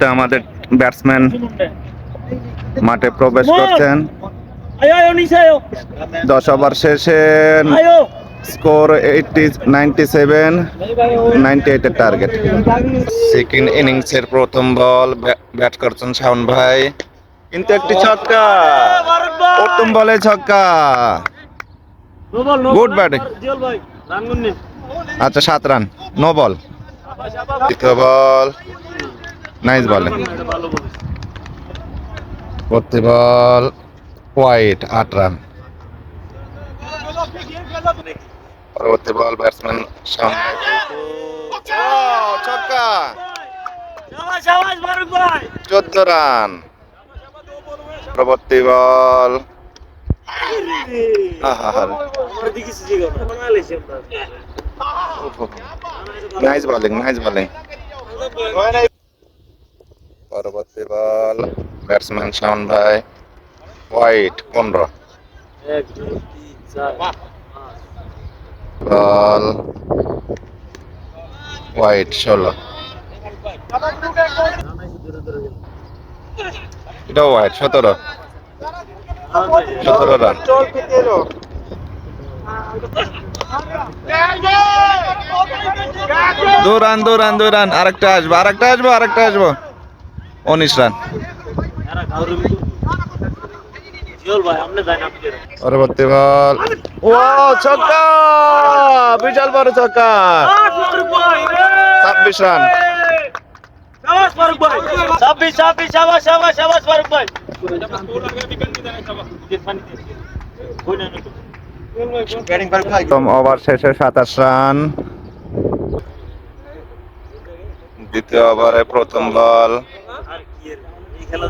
মুহূর্তে আমাদের ব্যাটসম্যান মাঠে প্রবেশ করছেন. দশ ওভার শেষে score eighty ninety seven ninety এইটের টার্গেট সেকেন্ড ইনিংসের প্রথম বল ব্যাট করছেন শাওন ভাই। কিন্তু একটি ছক্কা। প্রথম বলে ছক্কা। গুড করনি। আচ্ছা সাত রান নো বল দ্বিতীয় বল। নাইস বলে। পরবর্তী বল হোয়াইট আট রান পরবর্তী বল ব্যাটসম্যান সামনে ছক্কা। চোদ্দ রান পরবর্তী ball. Nice bowling nice bowling পরবর্তী বল ব্যাটসম্যান শাওন ভাই, হোয়াইট, পনেরো। বল। হোয়াইট, ষোলো। এটাও হোয়াইট, সতেরো। সতেরো রান, দু রান দু রান। আরেকটা আসব আরেকটা আসব আরেকটা আসব। উনিশ রান। পরবর্তী বল। ও ছক্কা! বিশাল বড় ছক্কা। ছাব্বিশ রান। ওভার শেষে সাতাশ দ্বিতীয় ওভারে প্রথম বল। এই খেলা